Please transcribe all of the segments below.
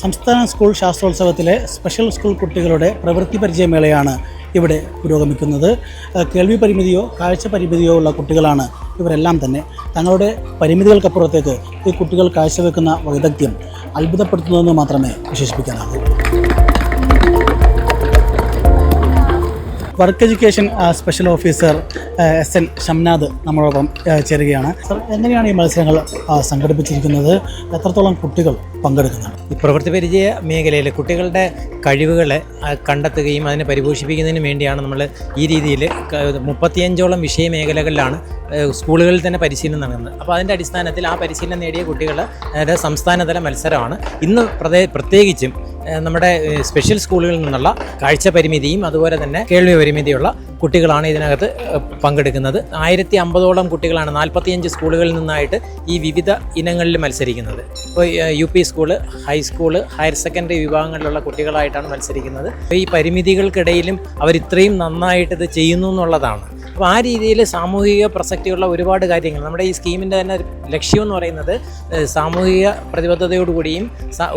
സംസ്ഥാന school ശാസ്ത്രോത്സവത്തിലെ special school കുട്ടികളുടെ പ്രവൃത്തി പരിചയമേളയാണ് ഇവിടെ പുരോഗമിക്കുന്നത്. കേൾവി പരിമിതിയോ കാഴ്ച പരിമിതിയോ ഉള്ള കുട്ടികളാണ് ഇവരെല്ലാം തന്നെ. തങ്ങളുടെ പരിമിതികൾക്കപ്പുറത്തേക്ക് ഈ കുട്ടികൾ കാഴ്ചവെക്കുന്ന വൈദഗ്ധ്യം അത്ഭുതപ്പെടുത്തുന്നതെന്ന് മാത്രമേ വിശേഷിപ്പിക്കാനാകൂ. Work education special officer S N Shamnad നമ്മളോടൊപ്പം ചേരുകയാണ്. സർ എങ്ങനെയാണ് ഈ മത്സരങ്ങൾ സംഘടിപ്പിച്ചിരിക്കുന്നത്? എത്രത്തോളം കുട്ടികൾ പങ്കെടുക്കുന്നുണ്ട്? ഈ പ്രവൃത്തി പരിചയ മേഖലയിൽ കുട്ടികളുടെ കഴിവുകളെ കണ്ടെത്തുകയും അതിനെ പരിപോഷിപ്പിക്കുന്നതിന് വേണ്ടിയാണ് നമ്മൾ ഈ രീതിയിൽ മുപ്പത്തിയഞ്ചോളം വിഷയ മേഖലകളിലാണ് സ്കൂളുകളിൽ തന്നെ പരിശീലനം നൽകുന്നത്. അപ്പോൾ അതിന്റെ അടിസ്ഥാനത്തിൽ ആ പരിശീലനം നേടിയ അതായത് സംസ്ഥാനതല മത്സരമാണ്. ഇന്ന് പ്രതേ പ്രത്യേകിച്ചും നമ്മുടെ സ്പെഷ്യൽ സ്കൂളുകളിൽ നിന്നുള്ള കാഴ്ച പരിമിതിയും അതുപോലെ തന്നെ കേൾവി പരിമിതിയുള്ള കുട്ടികളാണ് ഇതിനകത്ത് പങ്കെടുക്കുന്നത്. ആയിരത്തി അമ്പതോളം കുട്ടികളാണ് നാൽപ്പത്തിയഞ്ച് സ്കൂളുകളിൽ നിന്നായിട്ട് ഈ വിവിധ ഇനങ്ങളിൽ മത്സരിക്കുന്നത്. ഇപ്പോൾ U P school high school higher secondary വിഭാഗങ്ങളിലുള്ള കുട്ടികളായിട്ടാണ് മത്സരിക്കുന്നത്. അപ്പോൾ ഈ പരിമിതികൾക്കിടയിലും അവർ ഇത്രയും നന്നായിട്ട് ഇത് ചെയ്യുന്നു എന്നുള്ളതാണ്. അപ്പോൾ ആ രീതിയിൽ സാമൂഹിക പ്രസക്തിയുള്ള ഒരുപാട് കാര്യങ്ങൾ. നമ്മുടെ ഈ സ്കീമിന്റെ തന്നെ ലക്ഷ്യം എന്ന് പറയുന്നത് സാമൂഹിക പ്രതിബദ്ധതയോടുകൂടിയും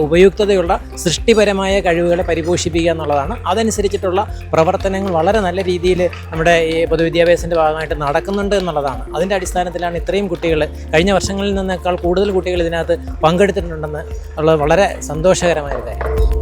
ഉപയുക്തതയുള്ള സൃഷ്ടിപരമായ കഴിവുകളെ പരിപോഷിപ്പിക്കുക എന്നുള്ളതാണ്. അതനുസരിച്ചിട്ടുള്ള പ്രവർത്തനങ്ങൾ വളരെ നല്ല രീതിയിൽ നമ്മുടെ ഈ പൊതുവിദ്യാഭ്യാസത്തിന്റെ ഭാഗമായിട്ട് നടക്കുന്നുണ്ട് എന്നുള്ളതാണ്. അതിന്റെ അടിസ്ഥാനത്തിലാണ് ഇത്രയും കുട്ടികൾ കഴിഞ്ഞ വർഷങ്ങളിൽ നിന്നേക്കാൾ കൂടുതൽ കുട്ടികൾ ഇതിനകത്ത് പങ്കെടുത്തിട്ടുണ്ടെന്ന് ഉള്ളത് വളരെ സന്തോഷകരമായ ഒരു കാര്യം